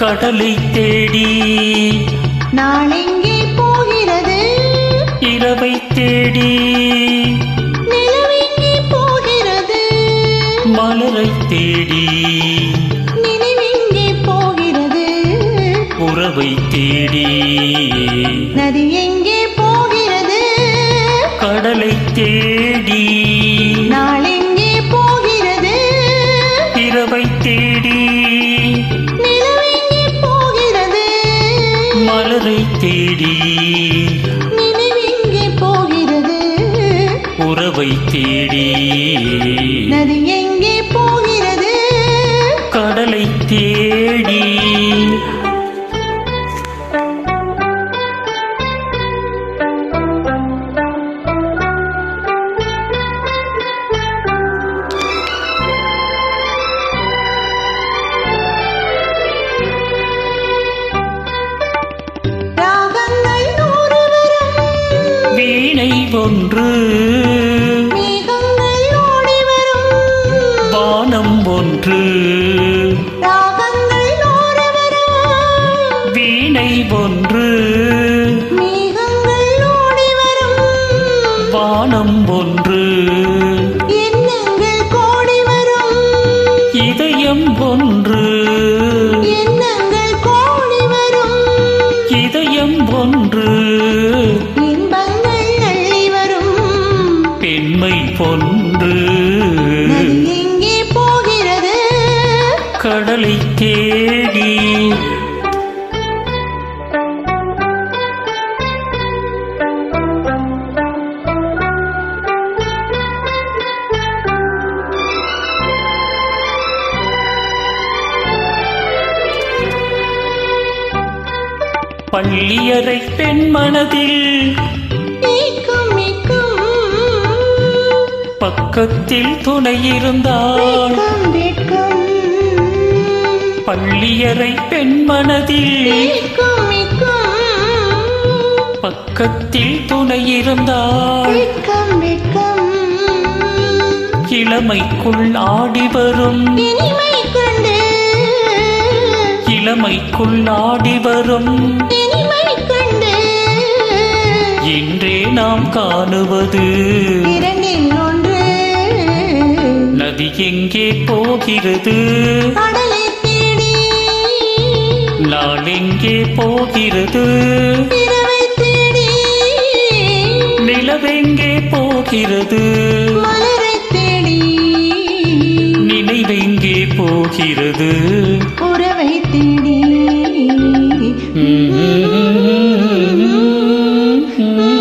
கடலை தேடி நாளெங்கே போகிறது? இரவை தேடி நிலவெங்கே போகிறது? மலரை தேடி நினைவெங்கே போகிறது? உறவை தேடி நதி எங்கே போகிறது? கடலை தேடி நாளெங்கே தேடி நினைவெங்கே போகிறது? உறவை தேடி நதி எங்கே போகிறது? கடலை தேடி ஒன்று. வீணை ஒன்று. வானம் ஒன்று. கோடி வரும். இதயம் ஒன்று. எண்ணங்கள் கோடி வரும். இதயம் ஒன்று. இன்பங்கள் வரும். பெண்மை ஒன்று. தேடி பள்ளியறை பெண் மனதில் பக்கத்தில் துணை இருந்தால் பள்ளியறை பெண் மனதில் ஏக்கம் ஏக்கம் பக்கத்தில் துணை இருந்தால் இளமைக்குள் ஆடி வரும். இளமைக்குள் ஆடி வரும். இன்றே நாம் காணுவது. நதி எங்கே போகிறது? எங்கே போகிறது? நிலவெங்கே போகிறது? நினைவெங்கே போகிறது? உறவை தேடி Mm-hmm.